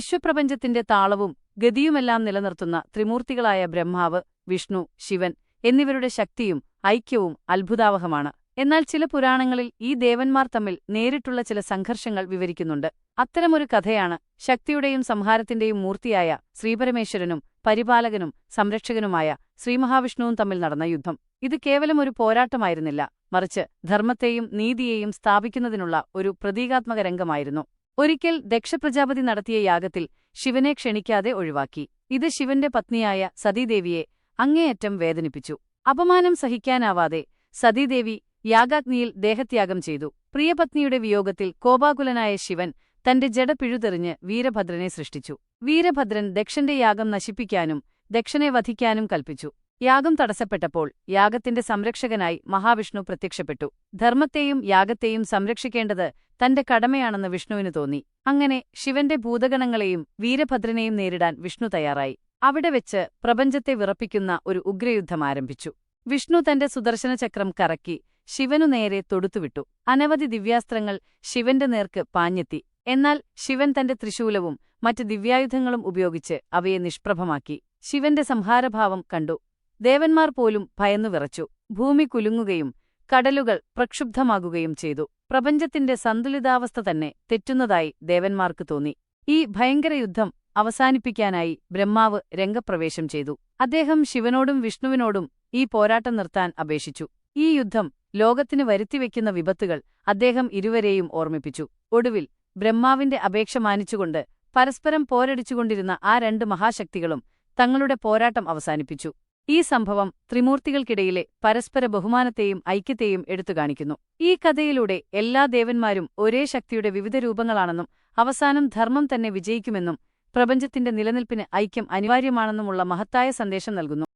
വിശ്വപ്രപഞ്ചത്തിന്റെ താളവും ഗതിയുമെല്ലാം നിലനിർത്തുന്ന ത്രിമൂർത്തികളായ ബ്രഹ്മാവ് വിഷ്ണു ശിവൻ എന്നിവരുടെ ശക്തിയും ഐക്യവും അത്ഭുതാവഹമാണ്. എന്നാൽ ചില പുരാണങ്ങളിൽ ഈ ദേവന്മാർ തമ്മിൽ നേരിട്ടുള്ള ചില സംഘർഷങ്ങൾ വിവരിക്കുന്നുണ്ട്. അത്തരമൊരു കഥയാണ് ശക്തിയുടെയും സംഹാരത്തിന്റെയും മൂർത്തിയായ ശ്രീപരമേശ്വരനും പരിപാലകനും സംരക്ഷകനുമായ ശ്രീമഹാവിഷ്ണുവും തമ്മിൽ നടന്ന യുദ്ധം. ഇത് കേവലം ഒരു പോരാട്ടമായിരുന്നില്ല മറിച്ച് ധർമ്മത്തെയും നീതിയെയും സ്ഥാപിക്കുന്നതിനുള്ള ഒരു പ്രതീകാത്മക രംഗമായിരുന്നു. ഒരിക്കൽ ദക്ഷപ്രജാപതി നടത്തിയ യാഗത്തിൽ ശിവനെ ക്ഷണിക്കാതെ ഒഴിവാക്കി. ഇത് ശിവന്റെ പത്നിയായ സതീദേവിയെ അങ്ങേയറ്റം വേദനിപ്പിച്ചു. അപമാനം സഹിക്കാനാവാതെ സതീദേവി യാഗാഗ്നിയിൽ ദേഹത്യാഗം ചെയ്തു. പ്രിയപത്നിയുടെ വിയോഗത്തിൽ കോപാകുലനായ ശിവൻ തന്റെ ജഡ പിഴുതെറിഞ്ഞ് വീരഭദ്രനെ സൃഷ്ടിച്ചു. വീരഭദ്രൻ ദക്ഷന്റെ യാഗം നശിപ്പിക്കാനും ദക്ഷനെ വധിക്കാനും കൽപ്പിച്ചു. യാഗം തടസ്സപ്പെട്ടപ്പോൾ യാഗത്തിന്റെ സംരക്ഷകനായി മഹാവിഷ്ണു പ്രത്യക്ഷപ്പെട്ടു. ധർമ്മത്തെയും യാഗത്തെയും സംരക്ഷിക്കേണ്ടത് തന്റെ കടമയാണെന്ന് വിഷ്ണുവിന് തോന്നി. അങ്ങനെ ശിവന്റെ ഭൂതഗണങ്ങളെയും വീരഭദ്രനെയും നേരിടാൻ വിഷ്ണു തയ്യാറായി. അവിടെ വെച്ച് പ്രപഞ്ചത്തെ വിറപ്പിക്കുന്ന ഒരു ഉഗ്രയുദ്ധം ആരംഭിച്ചു. വിഷ്ണു തന്റെ സുദർശനചക്രം കറക്കി ശിവനു നേരെ തൊടുത്തുവിട്ടു. അനവധി ദിവ്യാസ്ത്രങ്ങൾ ശിവന്റെ നേർക്ക് പാഞ്ഞെത്തി. എന്നാൽ ശിവൻ തന്റെ ത്രിശൂലവും മറ്റ് ദിവ്യായുധങ്ങളും ഉപയോഗിച്ച് അവയെ നിഷ്പ്രഭമാക്കി. ശിവന്റെ സംഹാരഭാവം കണ്ടു. ദേവന്മാർ പോലും ഭയന്നു വിറച്ചു. ഭൂമി കുലുങ്ങുകയും കടലുകൾ പ്രക്ഷുബ്ധമാകുകയും ചെയ്തു. പ്രപഞ്ചത്തിന്റെ സന്തുലിതാവസ്ഥ തന്നെ തെറ്റുന്നതായി ദേവന്മാർക്ക് തോന്നി. ഈ ഭയങ്കര യുദ്ധം അവസാനിപ്പിക്കാനായി ബ്രഹ്മാവ് രംഗപ്രവേശം ചെയ്തു. അദ്ദേഹം ശിവനോടും വിഷ്ണുവിനോടും ഈ പോരാട്ടം നിർത്താൻ അപേക്ഷിച്ചു. ഈ യുദ്ധം ലോകത്തിന് വരുത്തിവെക്കുന്ന വിപത്തുകൾ അദ്ദേഹം ഇരുവരെയും ഓർമ്മിപ്പിച്ചു. ഒടുവിൽ ബ്രഹ്മാവിന്റെ അപേക്ഷ മാനിച്ചുകൊണ്ട് പരസ്പരം പോരടിച്ചുകൊണ്ടിരുന്ന ആ രണ്ട് മഹാശക്തികളും തങ്ങളുടെ പോരാട്ടം അവസാനിപ്പിച്ചു. ഈ സംഭവം ത്രിമൂർത്തികൾക്കിടയിലെ പരസ്പര ബഹുമാനത്തെയും ഐക്യത്തെയും എടുത്തുകാണിക്കുന്നു ഈ കഥയിലൂടെ എല്ലാ ദേവന്മാരും ഒരേ ശക്തിയുടെ വിവിധ രൂപങ്ങളാണെന്നും അവസാനം ധർമ്മം തന്നെ വിജയിക്കുമെന്നും പ്രപഞ്ചത്തിന്റെ നിലനിൽപ്പിന് ഐക്യം അനിവാര്യമാണെന്നുമുള്ള മഹത്തായ സന്ദേശം നൽകുന്നു.